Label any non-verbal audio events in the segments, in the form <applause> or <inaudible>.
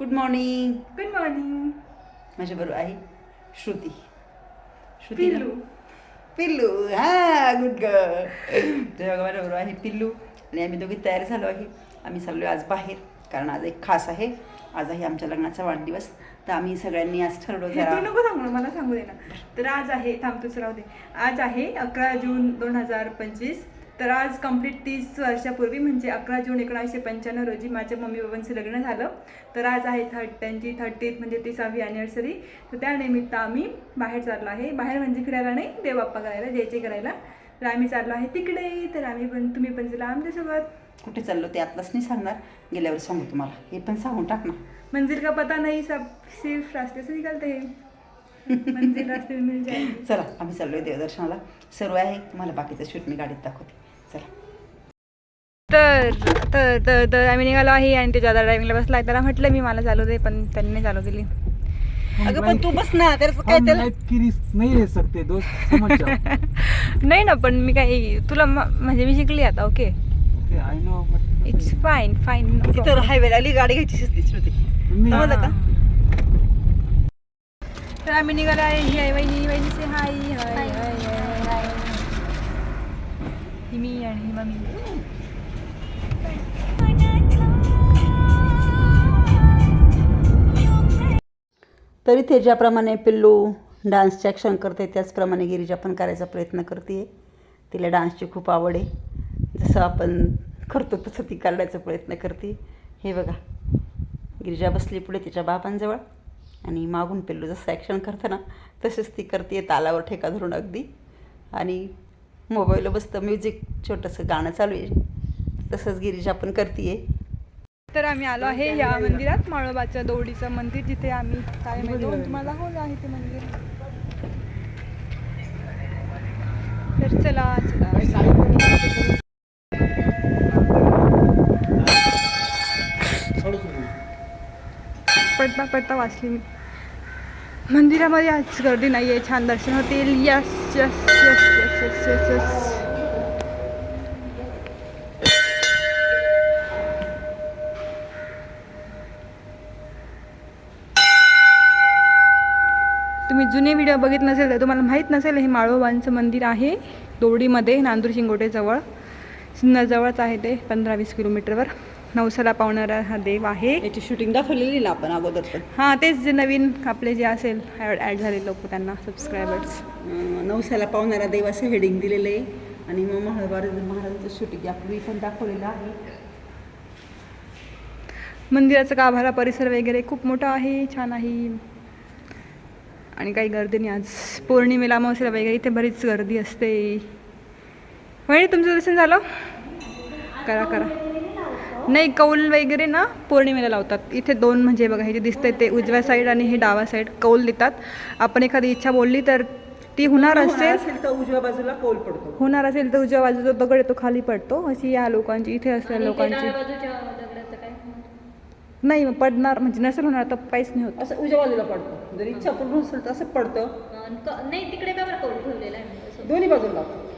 Good morning good morning माझ्या बरोबर आहे श्रुती. श्रुती? पिल्लू. पिल्लू. हा गुड गर्ल तर बघा माझ्या बरोबर आहे पिल्लू. आणि आम्ही दोघी तयार झालो आहे. आम्ही चाललो आज बाहेर कारण आज एक खास आहे. आज आहे आमच्या लग्नाचा वाढदिवस. तर आम्ही सगळ्यांनी आज ठरवलं हे जरा तू नको सांगू ना, मला सांगू दे ना. तर आज आहे थांब तूच राहू दे. आज आहे अकरा जून दोन हजार पंचवीस. तर आज कंप्लीट तीस वर्षापूर्वी म्हणजे अकरा जून एकोणीसशे पंच्याण्णव रोजी माझ्या मम्मी बाबांचं लग्न झालं. तर आज आहे थर्ट त्यांची थर्टीत म्हणजे तिसावी अॅनिव्हर्सरी तर त्यानिमित्त आम्ही बाहेर चाललो आहे. बाहेर म्हणजे फिरायला नाही देवबाप्पा करायला जयचे करायला. तर आम्ही चाललो आहे तिकडे. तर आम्ही पण तुम्ही पण चला आमच्यासोबत. कुठे चाललो ते आत्ताच नाही सांगणार. गेल्यावर सांगू तुम्हाला. हे पण सांगून टाक ना. मंजिल का पता नहीं सब सिर्फ रास्ते से निकलते हैं. मंजिल रास्ते मिल <laughs> चला आम्ही चाललोय देवदर्शनाला. सर्व आहे तुम्हाला बाकीचं शूट मी गाडीत दाखवते. तर तर तर तर आम्ही निघालो आहे आणि ते ज्यादा ड्रायव्हिंगला बसला त्याला म्हटलं मी मला चालू दे पण त्यांनी नाही चालू दिली. अगं पण तू बस ना त्याचं काय त्याला नहीं ले सकते दोस्त समझ जाओ नाही ना पण मी काही तुला म्हणजे मी शिकली आता okay okay I know but it's fine fine तिथं हायवेला आली गाडी घ्यायची शिस्ती श्रुती. समजलं का? तर आम्ही निघालो आहे ही आहे वहिनी वहिनी से हाय हाय हाय हाय ही मी आणि मम्मी. तरी ते ज्याप्रमाणे पिल्लू डान्सचे ॲक्शन करते त्याचप्रमाणे गिरीजा पण करायचा प्रयत्न करते. तिला डान्सची खूप आवड आहे. जसं आपण करतो तसं ती करण्याचा प्रयत्न करते. हे बघा. गिरिजा बसली पुढे तिच्या बाबांजवळ आणि मागून पिल्लू जसं ॲक्शन करतं ना तसेच ती करते तालावर ठेका धरून अगदी. आणि मोबाईलवर बसतं. म्युझिक छोटंसं गाणं चालू आहे. तसंच गिरिजा पण करते तर आम्ही आलो आहे या मंदिरात माळोबाच्या दौडीचं मंदिर जिथे आम्ही काय माहिती तुम्हाला हो आहे ते मंदिर. तर चला चला. पडता पडता वाचली मी. मंदिरामध्ये आज गर्दी नाही आहे छान दर्शन होतील. Yes yes yes yes yes yes yes जुने व्हिडिओ बघितले नसेल तर तुम्हाला माहीत नसेल हे माळोबांचं मंदिर आहे. दोरडीमध्ये नांदूर शिंगोटेजवळ. सिन्नरजवळच आहे ते पंधरा वीस किलोमीटरवर. नवसाला पावणारा हा देव आहे. याची शूटिंग दाखवलेली ना आपण अगोदर हां तेच जे नवीन आपले जे असेल ॲड ॲड झाले लोक त्यांना सबस्क्रायबर्स नवसाला पावणारा देव असं हेडिंग दिलेलं आहे आणि मग महाभारत महाराजांचं शूटिंग यापूर्वी पण दाखवलेलं आहे. मंदिराचा गाभारा परिसर वगैरे खूप मोठा आहे छान आहे. आणि काही गर्दी नाही. आज पौर्णिमेला अमावस्याला वगैरे इथे बरीच गर्दी असते. वहिनी तुमचं दर्शन झालं? करा करा. नाही कौल वगैरे ना पौर्णिमेला लावतात. इथे दोन म्हणजे बघा हे जे दिसतंय ते उजव्या साईड आणि हे डावा साईड कौल देतात. आपण एखादी इच्छा बोलली तर ती होणार असेल. तर उजव्या बाजूला कौल पडतो. होणार असेल तर उजव्या बाजूचा दगड आहे तो खाली पडतो. अशी या लोकांची इथे असलेल्या लोकांची. नाही मग पडणार म्हणजे नसेल होणार तर काहीच नाही होत असं उजव्या बाजूला पडतो जर इच्छा पूर्ण असेल तर असं पडतं नाही तिकडे का बरं कौल ठेवलेला आहे असं? दोन्ही बाजूला लागतं.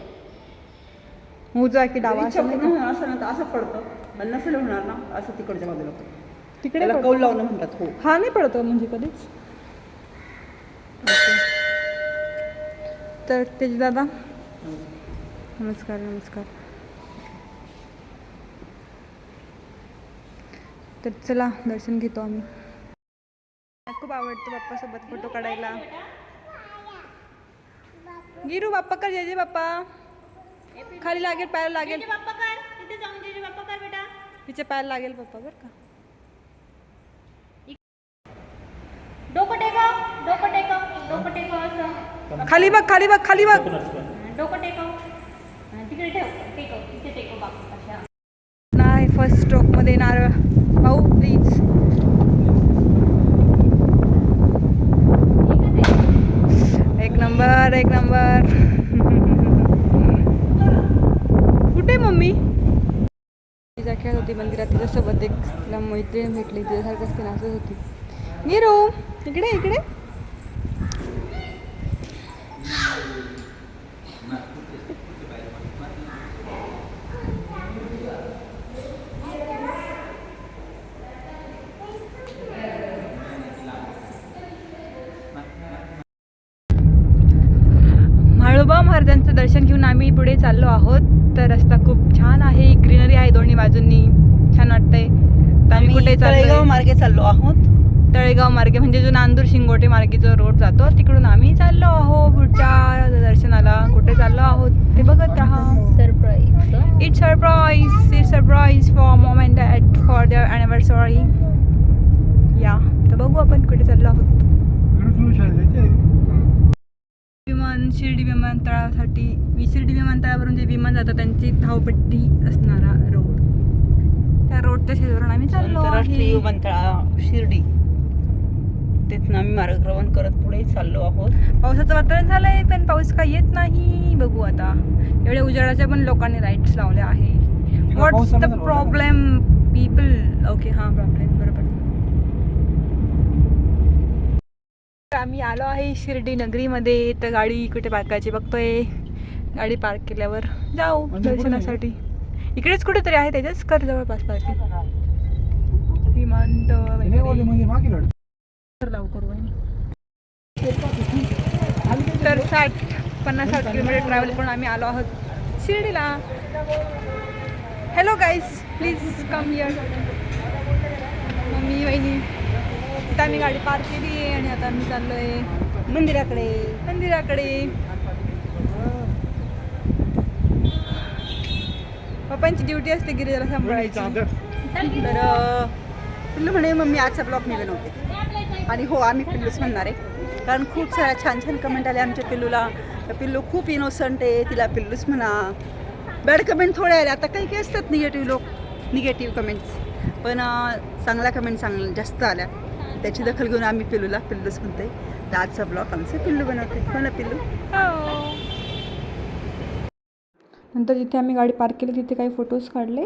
उजवा की डावा इच्छा असं नाही पूर्ण का? होणार असेल ना तर असं पडतं आणि नसेल होणार ना असं तिकडच्या बाजूला पडतं तिकडे त्याला पडतो. कौल लावणं म्हणतात हो हा नाही पडतो म्हणजे कधीच ओके. तर तेज दादा नमस्कार नमस्कार तर चला दर्शन घेतो आम्ही. खूप आवडतं बाप्पासोबत फोटो काढायला. गिरू बाप्पा कर जय बाप्पा. खाली लागेल पायाला लागेल. जे बाप्पा कर. तिथे जाऊन जे जे बाप्पा कर बेटा. तिच्या पायाला लागेल पप्पा बरं का. डोकं टेकव डोकं टेकव डोकं टेकव असं. खाली बघ खाली बघ खाली बघ. डोकं टेकव. तिकडे ठेव टेकव तिथे टेकव बाप्पा अशा. नाही फर्स्ट स्ट्रोकमध्ये नारळ भाऊ प्लीज एक नंबर एक नंबर. कुठे मम्मी? तिचा खेळत होती मंदिरात तिच्यासोबत एक तिला मैत्रीण भेटली तिच्यासारखंच ती नाचत होती. नीरू इकडे इकडे दर्शन घेऊन आम्ही पुढे चाललो आहोत तर रस्ता खूप छान आहे ग्रीनरी आहे दोन्ही बाजूंनी छान वाटतंय कुठे तळेगाव चाललो मार्गे चाललो आहोत. तळेगाव मार्गे म्हणजे जो नांदूर शिंगोटे मार्गे जो रोड जातो तिकडून आम्ही चाललो आहोत पुढच्या दर्शनाला. कुठे चाललो आहोत ते बघत राहा. Surprise it's surprise it's surprise for mom and dad for their anniversary या तर बघू आपण कुठे चाललो आहोत. विमान शिर्डी विमानतळासाठी शिर्डी विमानतळावरून जे विमान जातं त्यांची धावपट्टी असणारा रोड त्या रोडच्या शेजारून आम्ही चाललो आंतरराष्ट्रीय विमानतळ शिर्डी. तिथनं आम्ही मार्गक्रमण करत पुढे चाललो आहोत. पावसाचं वातावरण झालंय पण पाऊस काही येत नाही. बघू आता. एवढ्या उजाडाच्या पण लोकांनी लाईट्स लावल्या आहे. What's the problem people okay हां प्रॉब्लेम बरोबर. आम्ही आलो आहे शिर्डी नगरीमध्ये. तर गाडी कुठे पार्कायची बघतोय. गाडी पार्क केल्यावर जाऊ म्हणजे दर्शनासाठी. इकडेच कुठेतरी आहे त्याच्याच कर जवळपास पार्किंग विमानतळ वगैरे. म्हणजे तर साठ पन्नास साठ किलोमीटर ट्रॅव्हल करून आम्ही आलो आहोत शिर्डीला. Hello guys please come here mummy वहिनी इथं आम्ही गाडी पार्क केली आहे आणि आता आम्ही चाललो आहे मंदिराकडे. मंदिराकडे. पप्पांची ड्युटी असते गिरिजाला सांभाळायची. तर पिल्लू म्हणे मम्मी आजचा ब्लॉग मी बनवते. आणि हो आम्ही पिल्लूच म्हणणार आहे. कारण खूप साऱ्या छान छान कमेंट आल्या आमच्या पिल्लूला. पिल्लू खूप इनोसंट आहे तिला पिल्लूच म्हणा. बॅड कमेंट थोड्या आल्या. आता काही काही असतात निगेटिव्ह लोक निगेटिव्ह कमेंट्स पण चांगल्या कमेंट चांगल्या जास्त आल्या. त्याची दखल घेऊन आम्ही पिल्लूला पिल्लूच म्हणते तर आजचा ब्लॉग आमचं पिल्लू बनवते. हो ना पिल्लू नंतर जिथे आम्ही गाडी पार्क केली तिथे काही फोटोज काढले.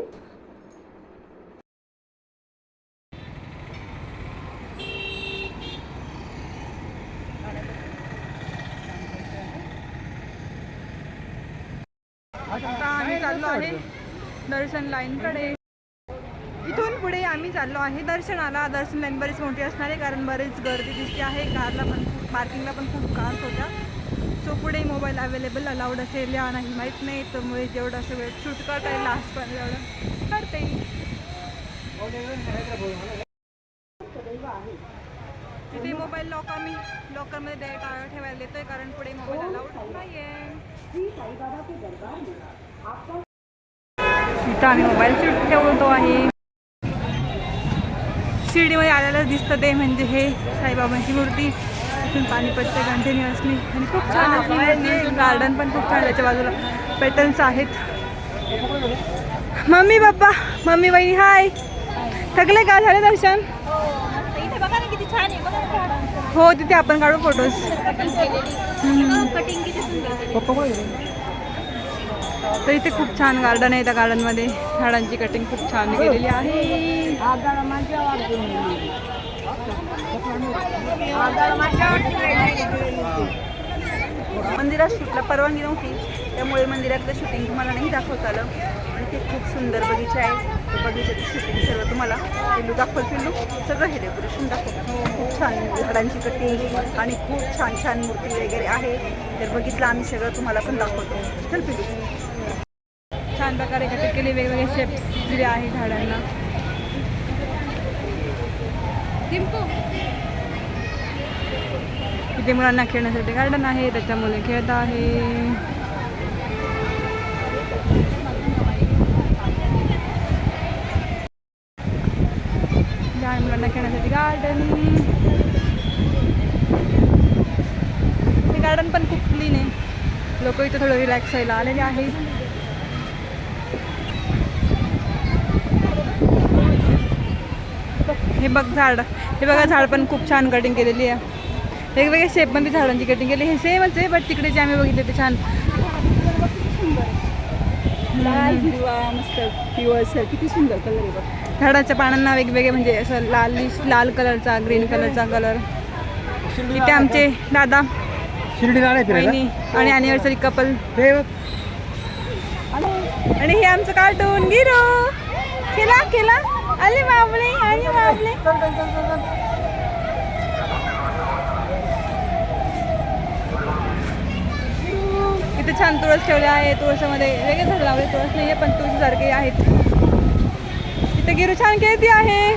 आता आम्ही चाललो आहे दर्शन लाईनकडे इथून पुढे आम्ही चाललो आहे दर्शनाला. दर्शन लाईन बरीच मोठी असणार आहे कारण बरीच गर्दी दिसते आहे. कारला पण पार्किंगला पण खूप कार्स होत्या सो पुढे मोबाईल अवेलेबल अलाउड असेल या नाही माहीत नाही त्यामुळे जेवढं असं वेळ शूट करता येईल लास्ट पण तेवढं करते. तिथे मोबाईल लॉक आम्ही लॉकरमध्ये द्याय टाळ ठेवायला देतोय कारण पुढे मोबाईल अलाउड नाही आहे इथं आम्ही मोबाईल शूट ठेवतो आहे. शिर्डीमध्ये आलेलं दिसतं ते म्हणजे हे साईबाबांची मूर्ती. तिथून पडतं कंटिन्युअसली आणि खूप छान असली गार्डन पण खूप छान त्याच्या बाजूला पेटल्स आहेत. मम्मी पप्पा मम्मी बहिणी हाय थकले का? झाले दर्शन? हो तिथे आपण काढू फोटोज तर इथे खूप छान गार्डन आहे त्या गार्डनमध्ये झाडांची कटिंग खूप छान केलेली आहे. मंदिरात शूटला परवानगी नव्हती. त्यामुळे मंदिरातलं शूटिंग तुम्हाला नाही दाखवता आलं. आणि ते खूप सुंदर बगीचा आहे. तो बगीचाचं शूटिंग सर्व तुम्हाला पिल्लू दाखवल पिल्लू. सगळं हे डेकोरेशन दाखवतो खूप छान झाडांची कटिंग आणि खूप छान छान मूर्ती वगैरे आहे. तर बघितलं आम्ही सगळं तुम्हाला पण दाखवतो. चल पिल्लू. छान प्रकारे कटिंग केली वेगवेगळे शेप्स दिले आहे झाडांना. इथे मुलांना खेळण्यासाठी गार्डन आहे त्याच्या मुले खेळत आहे. लहान मुलांना खेळण्यासाठी गार्डन हे गार्डन पण खूप क्लीन आहे. लोक इथे थोडं रिलॅक्स व्हायला आलेले आहे हे बघ झाड. हे बघा झाड पण खूप छान कटिंग केलेली आहे. वेगवेगळ्या शेपमध्ये झाडांची कटिंग केली. हे सेमच आहे बट तिकडे जे आम्ही बघितले ते छान. लाल हिरवा मस्त पिवळसर किती सुंदर कलर आहे बघ. झाडाच्या पानांना वेगवेगळे म्हणजे असं लाल लाल कलरचा ग्रीन कलरचा कलर इथे आमचे दादा शिर्डीला आणि अॅनिव्हर्सरी कपल. आणि हे आमचं कार्टून गिरो केला केला आले बाबले आले बाबले. इथे छान तुळस ठेवले आहे तुळसामध्ये वेगळे झाड लावले तुळस नाही आहे पण तुळशीसारखे आहेत इथे गिरू छान खेळती आहे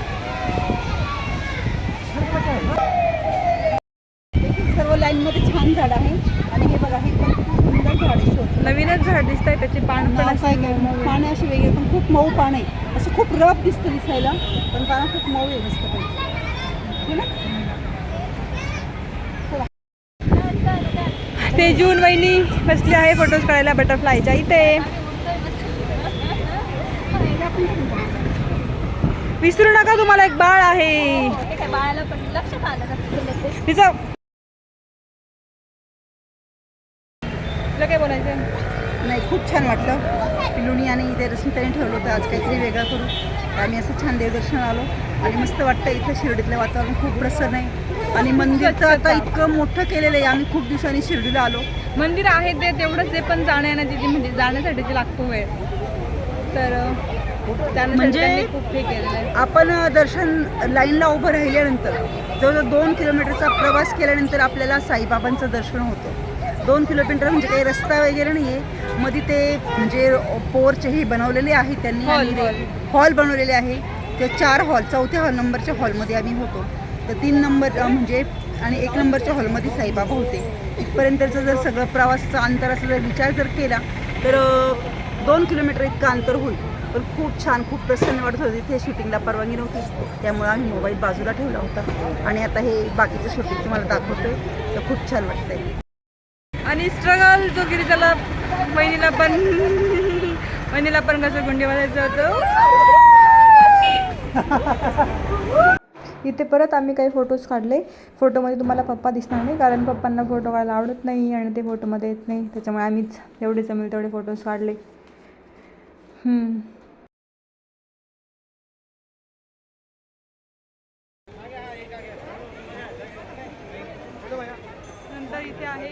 सर्व लाईनमध्ये छान झाड आहे आणि हे बघा हे पण सुंदर झाड. नवीनच झाड दिसत आहे त्याची पान पण मऊ आहे. पानं अशी वेगळी पण खूप मऊ पान आहे असं खूप रफ दिसतं दिसायला पण पानं खूप मऊ आहे मस्त. हो ना ते जून वहिनी बसली आहे फोटोज काढायला बटरफ्लायच्या इथे. विसरू नका तुम्हाला एक बाळ आहे. बाळाला तिचं तुला काय बोलायचं नाही खूप छान वाटलं. पिलुणी आणि इथे रश्मिताने ठेवलं होतं आज काहीतरी वेगळं करू. आम्ही असं छान देवदर्शन आलो आणि मस्त वाटतं इथं शिर्डीतलं वातावरण खूप प्रसन्न आहे. आणि मंदिर तर आता इतकं मोठं केलेलं आहे. आम्ही खूप दिवसांनी शिर्डीला आलो. मंदिर आहे ते तेवढंच आहे पण जाण्या येण्याची जी म्हणजे जाण्यासाठी जी लागतो वेळ तर म्हणजे- त्यांनी खूप हे केलेलं आहे. आपण दर्शन लाईनला उभं राहिल्यानंतर जवळजवळ दोन किलोमीटरचा प्रवास केल्यानंतर आपल्याला साईबाबांचं दर्शन होतं. दोन किलोमीटर म्हणजे काही रस्ता वगैरे नाही आहे मध्ये ते म्हणजे पोरचे हे बनवलेले आहे त्यांनी. हॉल बनवलेले आहे. ते चार हॉल चौथ्या हॉल नंबरच्या हॉलमध्ये आम्ही होतो. तर तीन नंबर म्हणजे आणि एक नंबरच्या हॉलमध्ये साईबाबा होते. इथपर्यंतचं जर सगळं प्रवासाचं अंतर असं जर विचार जर केला तर दोन किलोमीटर इतकं अंतर होईल. पण खूप छान खूप प्रसन्न वाटत होतं. तिथे शूटिंगला परवानगी नव्हती. त्यामुळे आम्ही मोबाईल बाजूला ठेवला होता. आणि आता हे बाकीचं शूटिंग तुम्हाला दाखवतोय. तर खूप छान वाटतंय. आणि स्ट्रगल जो गिरिजाला बहिणीला पण बहिणीला पण कसं गुंडी वाजायचं होतं. इथे परत आम्ही काही फोटोज काढले. फोटोमध्ये तुम्हाला पप्पा दिसणार नाही कारण पप्पांना फोटो काढायला आवडत नाही आणि ते फोटोमध्ये येत नाही. त्याच्यामुळे आम्हीच जेवढे जमेल तेवढे फोटोज काढले. नंतर इथे आहे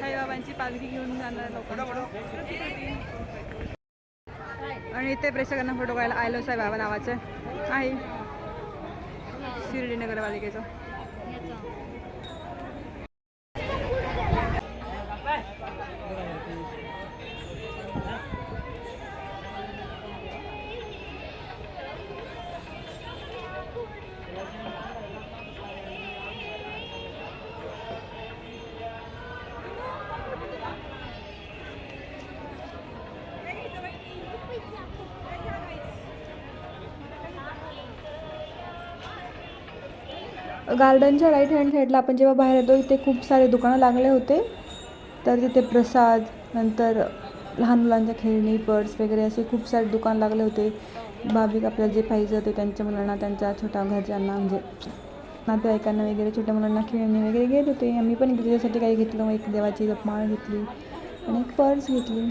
साईबाबांची पालखी घेऊन जाणार आणि इथे प्रेक्षकांना फोटो काढायला आयलो साईबाबा नावाचं. आहे. शिर्डी नगरपालिकेचं गार्डनच्या राईट हँड साईडला आपण जेव्हा बाहेर येतो इथे खूप सारे दुकानं लागले होते. तर तिथे प्रसाद नंतर लहान मुलांच्या खेळणी पर्स वगैरे असे खूप सारे दुकान लागले होते. भाविक आपल्याला जे पाहिजे होते त्यांच्या मुलांना त्यांच्या छोट्या घरच्यांना म्हणजे नातेवाईकांना वगैरे छोट्या मुलांना खेळणी वगैरे घेत होते. आम्ही पण त्याच्यासाठी काही घेतलं मग एक देवाची जपमाळ घेतली आणि एक पर्स घेतली.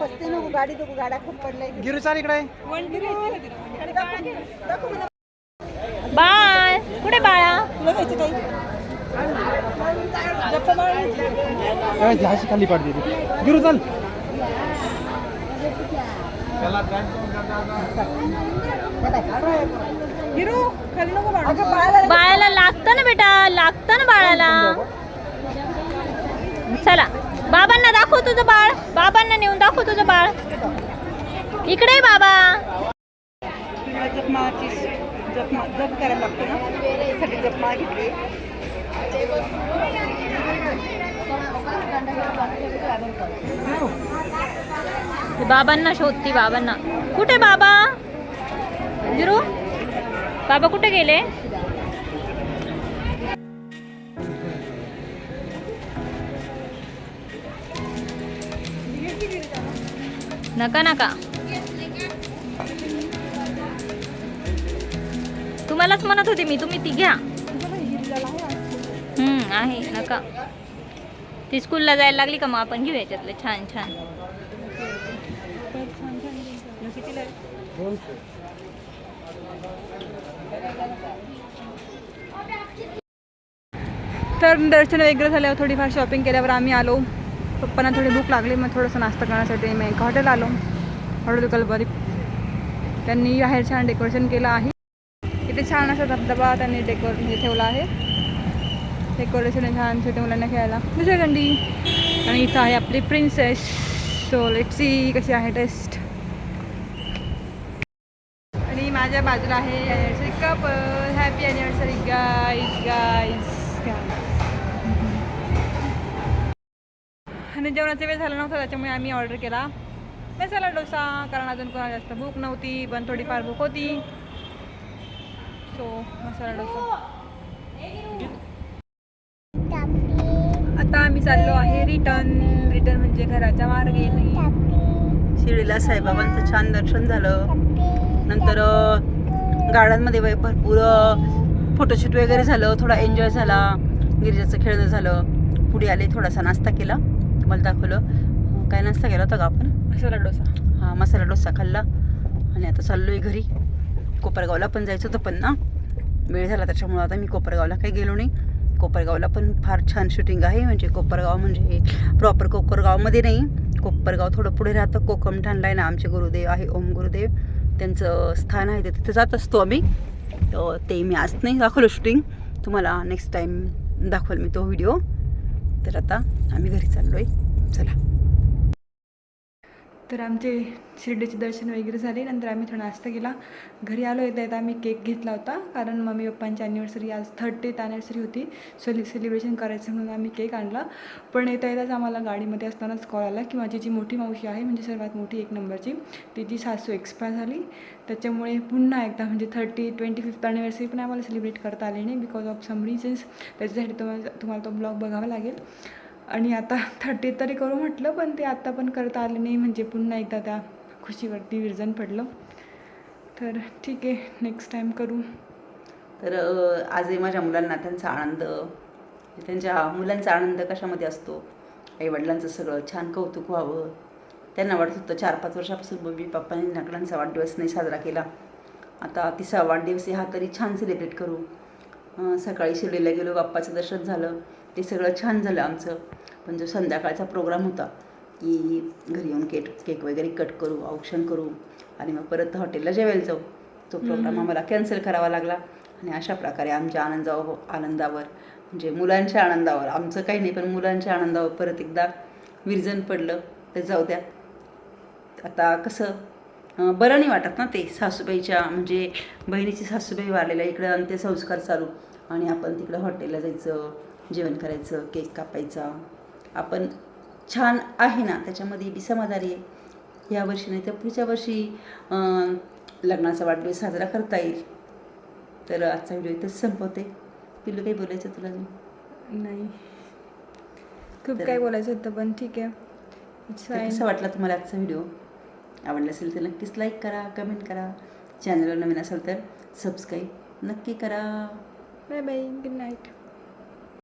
बसते नको गाडी नको गाड्या खूप पडल्या गिरू चाल इकडे. बाळ कुठे बाळा? तुला काही खाली पाडते ती. गिरू चाल हिरो खाली नको काढू. अगं बाळाला बाळाला लागतं ना बेटा लागतं ना बाळाला. चला बाबांना दाखव तुझं बाळ. बाबांना नेऊन दाखव तुझं बाळ. इकडे बाबा. जपमा जप करायला लागतो ना. त्यासाठी जपमाळ घेतली. बाबांना शोधती बाबांना. कुठे बाबा? जिरू बाबा कुठे गेले? नका नका. तुम्हालाच म्हणत होते मी तुम्ही ती घ्या. हम्म आहे नका. ती स्कूलला जायला लागली का मग आपण घेऊ याच्यातले? छान छान. तर दर्शन वगैरे झाल्यावर थोडीफार शॉपिंग केल्यावर आम्ही आलो. पप्पांना थोडी भूक लागली मग थोडंसं नाश्ता करण्यासाठी मी एका हॉटेल आलो. हॉटेल कलबरी त्यांनी बाहेर छान डेकोरेशन केलं आहे. इथे छान असा धबधबा त्यांनी डेकोर हे ठेवला आहे. डेकोरेशन आहे छान छोट्या मुलांना खेळायला. दुसऱ्या आणि इथं आहे आपली प्रिन्सेस सो लेट सी कशी आहे टेस्ट आणि माझ्या बाजूला आहे anniversary cup happy anniversary guys guys आणि जेवणाचा वेळ झाला नव्हता त्याच्यामुळे आम्ही ऑर्डर केला. मसाला डोसा कारण अजून कोणाला जास्त भूक नव्हती पण थोडीफार भूक होती. सो मसाला डोसा. आता आम्ही चाललो आहे रिटर्न रिटर्न म्हणजे घराच्या मार्गे शिर्डीला साईबाबांचं छान दर्शन झालं. नंतर गार्डनमध्ये भरपूर फोटोशूट वगैरे झालं थोडा एन्जॉय झाला. गिरिजाचं खेळणं झालं. पुढे आले थोडासा नाश्ता केला. तुम्हाला दाखवलं. काय नाश्ता केला होता का आपण? मसाला डोसा. हा मसाला डोसा खाल्ला. आणि आता चाललो आहे घरी. कोपरगावला पण जायचं होतं पण ना. वेळ झाला त्याच्यामुळं. आता मी कोपरगावला काही गेलो नाही. कोपरगावला पण फार छान शूटिंग आहे. म्हणजे कोपरगाव म्हणजे प्रॉपर कोपरगावमध्ये नाही. कोपरगाव थोडं पुढे राहतं. कोकमठाणला आहे ना आमचे गुरुदेव आहे ओम गुरुदेव. त्यांचं स्थान आहे ते तिथे जात असतो आम्ही. ते मी आज नाही दाखवलं शूटिंग तुम्हाला नेक्स्ट टाईम दाखवेल मी तो व्हिडिओ तर आता आम्ही घरी चाललो आहे चला. तर आमचे शिर्डीचे दर्शन वगैरे झाले नंतर आम्ही थोडा नाश्ता केला. घरी आलो येता येता आम्ही केक घेतला होता कारण मम्मी पप्पांची ॲनिव्हर्सरी आज थर्टीथ ॲनिव्हर्सरी होती. सेलि सेलिब्रेशन करायचं म्हणून आम्ही केक आणला. पण येता येताच आम्हाला गाडीमध्ये असतानाच कॉल आला की माझी जी मोठी मावशी आहे म्हणजे सर्वात मोठी एक नंबरची तिची सासू एक्सपायर झाली. त्याच्यामुळे पुन्हा एकदा म्हणजे थर्टी ट्वेंटी फिफ्थ ॲनिव्हर्सरी पण आम्हाला सेलिब्रेट करता आली नाही बिकॉज ऑफ सम रिझन्स त्याच्यासाठी तुम्हाला तुम्हाला तो ब्लॉग बघावा लागेल. आणि आता थर्टी तरी करू म्हटलं पण ते आत्ता पण करता आले नाही म्हणजे पुन्हा एकदा त्या खुशीवरती विरजन पडलं. तर ठीक आहे नेक्स्ट टाईम करू. तर आजही माझ्या मुलांना त्यांचा आनंद त्यांच्या मुलांचा आनंद कशामध्ये असतो? आईवडिलांचं सगळं छान कौतुक व्हावं. त्यांना वाटत होतं चार पाच वर्षापासून मम्मी पप्पांनी नकलांचा वाढदिवस नाही साजरा केला. आता तिसरा वाढदिवस हा तरी छान सेलिब्रेट करू. सकाळी शिर्डीला गेलो बाप्पाचं दर्शन झालं. ते सगळं छान झालं आमचं. पण जो संध्याकाळचा प्रोग्राम होता की घरी येऊन केक केक वगैरे कट करू औक्षण करू आणि मग परत हॉटेलला जेवायला जाऊ तो प्रोग्राम आम्हाला कॅन्सल करावा लागला. आणि अशा प्रकारे आमच्या आनंदावर आनंदावर म्हणजे मुलांच्या आनंदावर आमचं काही नाही पण मुलांच्या आनंदावर परत एकदा विरजन पडलं. तर जाऊ द्या. आता कसं बरं नाही वाटत ना ते सासूबाईच्या म्हणजे बहिणीची सासूबाई वारलेल्या इकडं अंत्यसंस्कार चालू. आणि आपण तिकडं हॉटेलला जायचं जेवण करायचं केक कापायचा. आपण छान आहे ना त्याच्यामध्ये बी समाधानी आहे. या वर्षी नाही तर पुढच्या वर्षी लग्नाचा वाढदिवस साजरा करता येईल. तर आजचा व्हिडिओ इथंच संपवते. पिल्लू काही बोलायचं तुला नाही. खूप काय बोलायचं होतं पण ठीक आहे. कसा वाटला तुम्हाला आजचा व्हिडिओ? आवडला असेल तर नक्कीच लाईक करा कमेंट करा. चॅनलवर नवीन असाल तर सबस्क्राईब नक्की करा. Bye bye good night